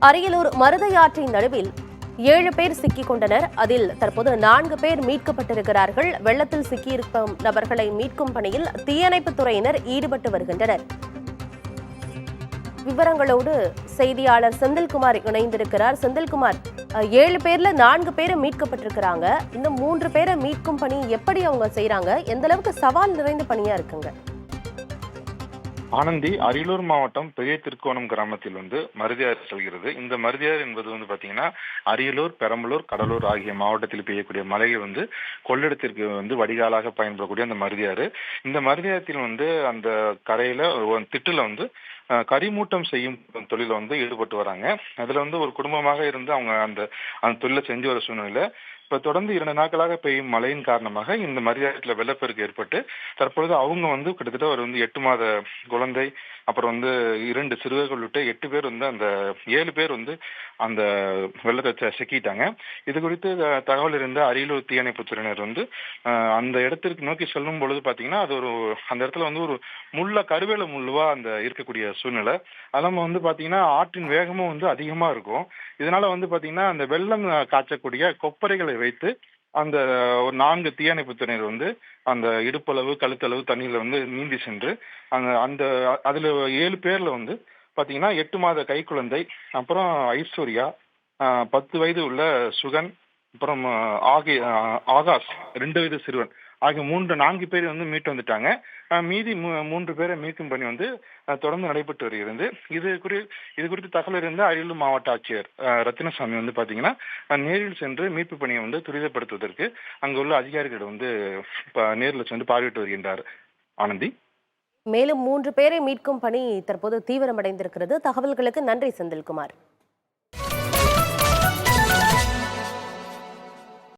அரியலூர் மருதையாற்றின் நடுவில் ஏழு பேர் சிக்கிக் கொண்டனர். அதில் தற்போது நான்கு பேர் மீட்கப்பட்டிருக்கிறார்கள். வெள்ளத்தில் சிக்கியிருக்கும் நபர்களை மீட்கும் பணியில் தீயணைப்புத் துறையினர் ஈடுபட்டு வருகின்றனர். விவரங்களோடு செய்தியாளர் செந்தில்குமார் இணைந்திருக்கிறார். செந்தில்குமார் ஏழு பேர்ல நான்கு பேர் மீட்கப்பட்டிருக்கிறாங்க. இந்த மூன்று பேரை மீட்கும் பணி எப்படி அவங்க செய்யறாங்க எந்த அளவுக்கு சவால் நிறைந்த பணியா இருக்குங்க? ஆனந்தி அரியலூர் மாவட்டம் பெரிய திருக்கோணம் கிராமத்தில் வந்து மருதியாறு செல்கிறது. இந்த மருதியாறு என்பது வந்து பாத்தீங்கன்னா அரியலூர் பெரம்பலூர் கடலூர் ஆகிய மாவட்டத்தில் பெய்யக்கூடிய மழையை வந்து கொள்ளிடத்திற்கு வந்து வடிகாலாக பயன்படக்கூடிய அந்த மருதியாறு. இந்த மருதியாரத்தில் வந்து அந்த கரையில திட்டுல வந்து கரிமூட்டம் செய்யும் தொழில வந்து ஈடுபட்டு வராங்க. அதுல வந்து ஒரு குடும்பமாக இருந்து அவங்க அந்த அந்த தொழிலை செஞ்சு வர சூழ்நிலை இப்ப தொடர்ந்து இரண்டு நாட்களாக பெய்யும் மழையின் காரணமாக இந்த மரியாதையில் வெள்ளப்பெருக்கு ஏற்பட்டு தற்பொழுது அவங்க வந்து கிட்டத்தட்ட ஒரு வந்து எட்டு மாத குழந்தை அப்புறம் வந்து இரண்டு சிறுவர்கள் விட்டு எட்டு பேர் வந்து அந்த ஏழு பேர் வந்து அந்த வெள்ளத்தை ச- சிக்கிட்டாங்க. இது குறித்து தகவல் இருந்த அரியலூர் தீயணைப்புத்துறையினர் வந்து அந்த இடத்திற்கு நோக்கி செல்லும் பொழுது பார்த்தீங்கன்னா அது ஒரு அந்த இடத்துல வந்து ஒரு முள்ள கருவேல முள்ளுவா அந்த இருக்கக்கூடிய சூழ்நிலை. அது வந்து பார்த்தீங்கன்னா ஆற்றின் வேகமும் வந்து அதிகமாக இருக்கும். இதனால வந்து பார்த்தீங்கன்னா அந்த வெள்ளம் காய்ச்சக்கூடிய கொப்பரைகளை வைத்து அந்த ஒரு நான்கு தீயணைப்புத் துறையினர் வந்து அந்த இடுப்பளவு கழுத்தளவு தண்ணியில் வந்து நீந்தி சென்று அந்த அந்த அதில் ஏழு பேரில் வந்து பார்த்தீங்கன்னா எட்டு மாத கைக்குழந்தை அப்புறம் ஐஸ்வர்யா பத்து வயது உள்ள சுகன் அப்புறம் ஆகி ஆகாஷ் ரெண்டு வயது சிறுவன். ஆகிய மூன்று நான்கு பேர் வந்து மீட்டு வந்துட்டாங்க. மீதி மூன்று பேரை மீட்கும் பணி வந்து தொடர்ந்து நடைபெற்று வருகிறது. இது குறி இது குறித்து தகவல் இருந்த அரியலூர் மாவட்ட ஆட்சியர் ரத்தினசாமி வந்து பாத்தீங்கன்னா நேரில் சென்று மீட்பு பணியை வந்து துரிதப்படுத்துவதற்கு அங்குள்ள அதிகாரிகள் வந்து நேரில் சென்று பார்வையிட்டு வருகின்றார். ஆனந்தி. மேலும் மூன்று பேரை மீட்கும் பணி தற்போது தீவிரமடைந்திருக்கிறது. தகவல்களுக்கு நன்றி செந்தில்குமார்.